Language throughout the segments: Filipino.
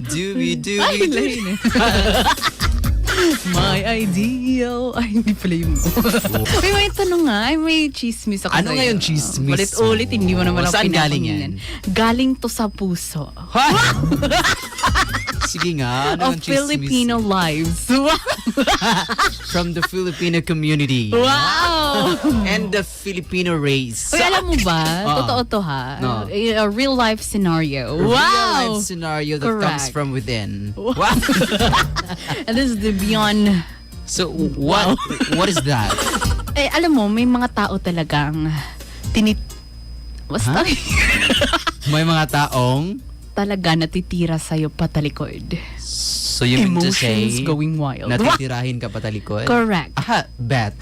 do Ay, we do? lain eh. My ideal. Ay, hindi pala yung May may tanong nga. Ay, may chismis ako Ano sa'yo. nga yung chismis Ulit-ulit, mo? hindi mo naman O, ako saan galing yan? Galing to sa puso. Sige nga, ano of ang chismis? Filipino lives. Wow! From the Filipino community. wow! And the Filipino race. Uy, alam mo ba? Ah. Totoo to ha. No. A, real life scenario. A Real wow! life scenario that comes Correct. from within. Wow. Wow. And this is the beyond... So what what is that? Eh, alam mo, may mga tao talagang tinit... Basta May mga taong talaga natitira sa'yo patalikod. So you mean to say Emotions going wild. natitirahin ka patalikod? Correct. Aha, bet.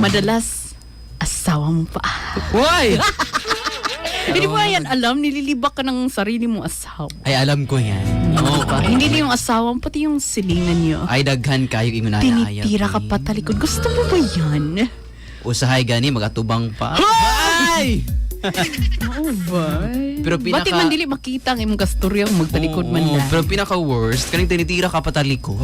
Madalas, asawa mo pa. Why? Hindi mo yan alam, nililibak ka ng sarili mo asawa. Ay, alam ko yan. Oo ba? Hindi lang yung asawa mo, pati yung silingan niyo. Ay, daghan kayo yung inunaya. Tinitira ka patalikod. Gusto mo ba yan? Usahay gani, magatubang pa. Ay! Oo ba? Pero pinaka- Ba't man dili makita ang imong kasturya kung magtalikod man Oo, lang? Pero pinaka-worst, kaning tinitira ka patalikod.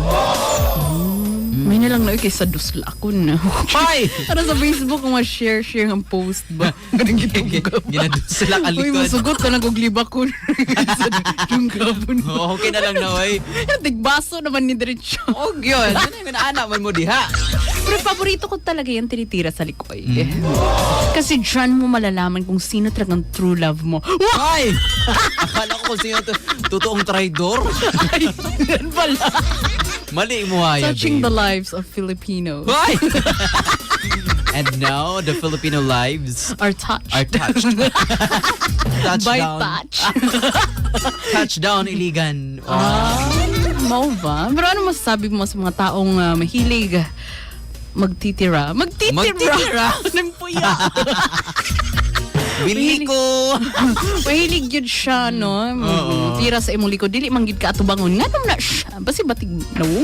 May na lang na kaysa dusla ko na. Ay! Ano sa Facebook kung ma-share-share ang post ba? Ganun gitong Ginadusla ka Uy, likod. masugot ka na kung liba ko. Yung gabon mo. Oh, okay na lang na, oy. Tigbaso naman ni Diretso. Og yun. Ano yung anak man mo diha? Pero paborito ko talaga yung tinitira sa likod. Kasi dyan mo malalaman kung sino talagang true love mo. Ay! Akala ko kung sino to. Totoong traidor. Ay, yan pala. Mali mo haya, Touching the lives of Filipinos Ay! And now, the Filipino lives are touched are touched. by Touchdown. touch. Touchdown, Iligan. Ah, mau ba? Pero ano masasabi mo sa mga taong ah, mahilig ah, magtitira? Magtitira! Magtitira? Ng puya. Bili ko! mahilig yun siya, no? Oo. Tira sa imong likod. Dili man gid ka atubangon. Nga naman na siya. Basi batig no.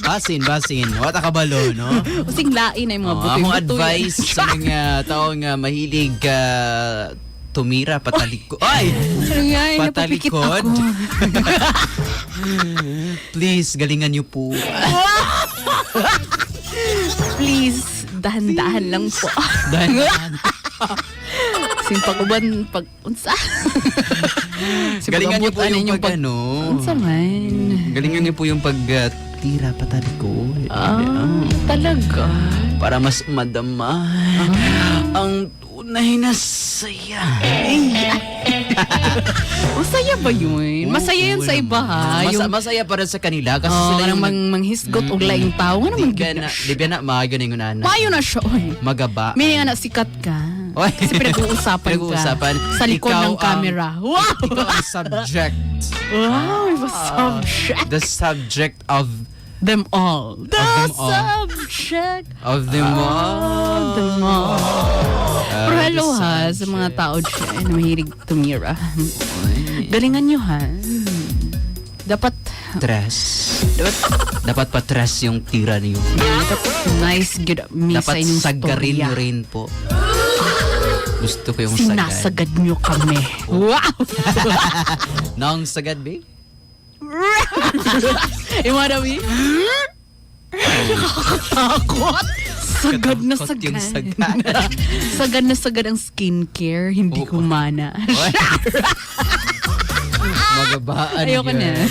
Basin, basin. Wata ka balo, no? Using lain na yung mga Oh, butoy. among advice sa mga taong uh, mahilig ka tumira patalikod. Ay! Ay, napapikit Patalikod. ako. Please, galingan niyo po. Dahan-dahan lang po. Dahil Kasi paguban, pag, unsa? Kasi galingan niyo po yung pag, ano. Unsa man? Galingan niyo po yung pag uh, tira patalikod. Ah, talaga? Para mas madama Ah. ang na saya. Masaya ba yun? Masaya yun sa iba ha? Mas, Yung, masaya para sa kanila kasi oh, sila yung mang, manghisgot og laing tao. Di ba gid na, na di ba na, maaga na yung nana. Mayo na siya, oy. Magaba. May nga na sikat ka. Oy. Kasi pinag-uusapan ka. Pinag-uusapan. Sa likod Ikaw ng ang- camera. Wow! Ikaw ang subject. Wow, it was subject. The subject of Them all. The them all. subject of them all. Of them all. Ah, Pero hello the ha, sa mga tao dyan na mahilig tumira. Galingan nyo ha. Dapat, Tres. dapat, Dapat patres yung tira niyo. dapat nice good me sa Dapat inyong sagarin storya. nyo rin po. Gusto ko yung sagad. Sinasagad nyo kami. Wow! Nang sagad, babe? Yung mga dami? Nakakatakot. Sagad na sagad. yung sagad. sagad na sagad ang skincare, hindi Oo. kumana. Magabaan Ayoko na.